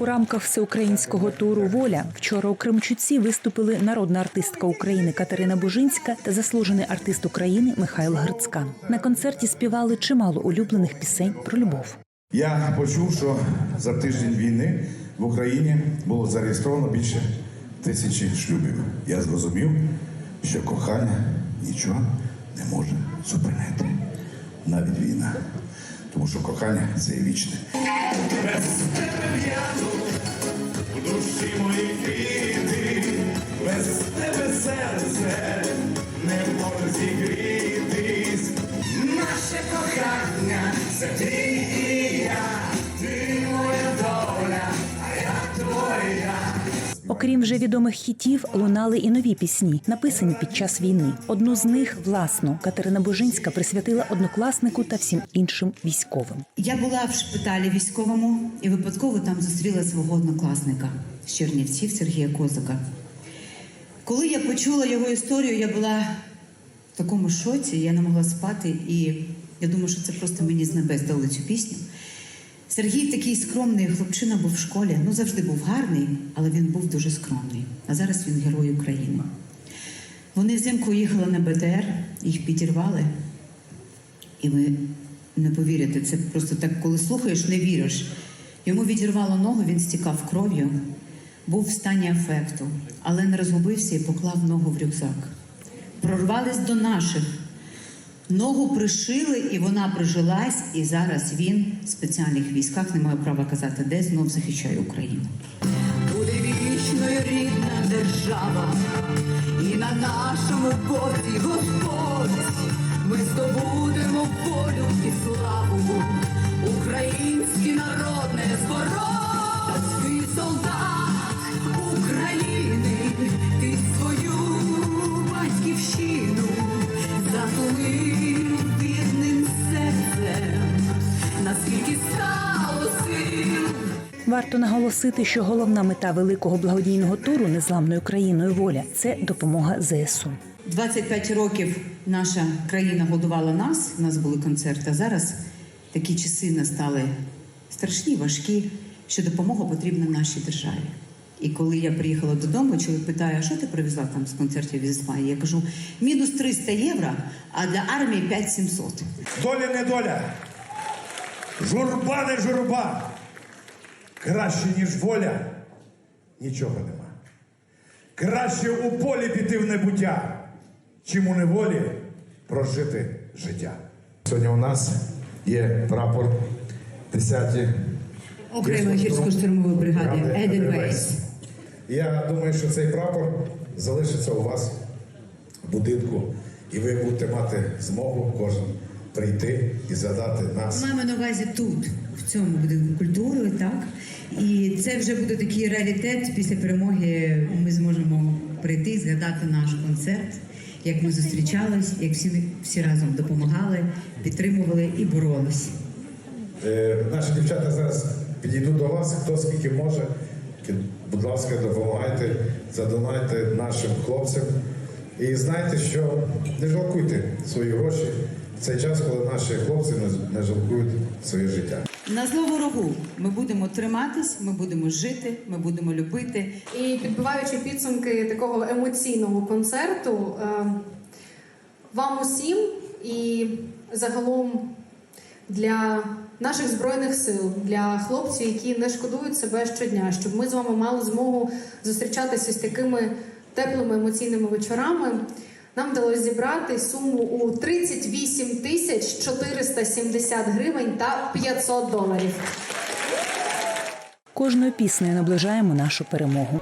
У рамках всеукраїнського туру Воля вчора у Кремчуці виступили народна артистка України Катерина Бужинська та заслужений артист України Михайло Грицькан. На концерті співали чимало улюблених пісень про любов. Я почув, що за тиждень війни в Україні було зареєстровано більше тисячі шлюбів. Я зрозумів, що кохання нічого не може зупинити. Навіть війна. Тому що кохання це вічне. Душі мої квіти, без тебе серце не може зігрітись. Наше кохання це Окрім вже відомих хітів, лунали і нові пісні, написані під час війни. Одну з них, власну, Катерина Бужинська присвятила однокласнику та всім іншим військовим. Я була в шпиталі військовому і випадково там зустріла свого однокласника з Чернівців Сергія Козака. Коли я почула його історію, я була в такому шоці, я не могла спати, і я думаю, що це просто мені з небес дали цю пісню. Сергій такий скромний хлопчина був в школі, ну завжди був гарний, але він був дуже скромний. А зараз він герой України. Вони взимку їхали на БТР, їх підірвали. І ви не повірите, це просто так, коли слухаєш, не віриш. Йому відірвало ногу, він стікав кров'ю, був в стані афекту, але не розгубився і поклав ногу в рюкзак. Прорвались до наших. Ногу пришили, і вона прижилась, і зараз він в спеціальних військах, не маю права казати, де знов захищає Україну. Буде вічною рідна держава, і на нашому боці Господь ми здобудемо волю і славу, український народ не Варто наголосити, що головна мета великого благодійного туру незламною країною воля це допомога ЗСУ. 25 років наша країна годувала нас, у нас були концерти. А зараз такі часи настали страшні, важкі, що допомога потрібна нашій державі. І коли я приїхала додому, чоловік питає, а що ти привезла там з концертів з Іспанії? Я кажу, мінус 300 євро, а для армії 5700. Доля не доля. Журба не журба. Краще, ніж воля, нічого нема. Краще у полі піти в небуття, чим у неволі прожити життя. Сьогодні у нас є прапор 10 Окремої гірсько-штурмової бригади Едельвейс. Я думаю, що цей прапор залишиться у вас в будинку, і ви будете мати змогу кожен прийти і згадати нас. Маємо на увазі тут, цьому будинку культури, так? І це вже буде такий реалітет. Після перемоги ми зможемо прийти згадати наш концерт, як ми зустрічались, як всі, всі разом допомагали, підтримували і боролись. Е, наші дівчата зараз підійдуть до вас, хто скільки може. Будь ласка, допомагайте, задонайте нашим хлопцям. І знайте, що не жалкуйте свої гроші в цей час, коли наші хлопці не жалкують своє життя. На зло ворогу ми будемо триматись, ми будемо жити, ми будемо любити. І підбиваючи підсумки такого емоційного концерту, е, вам усім і загалом для наших збройних сил, для хлопців, які не шкодують себе щодня, щоб ми з вами мали змогу зустрічатися з такими теплими емоційними вечорами. Нам вдалося зібрати суму у 38 тисяч 470 гривень та 500 доларів. Кожною піснею наближаємо нашу перемогу.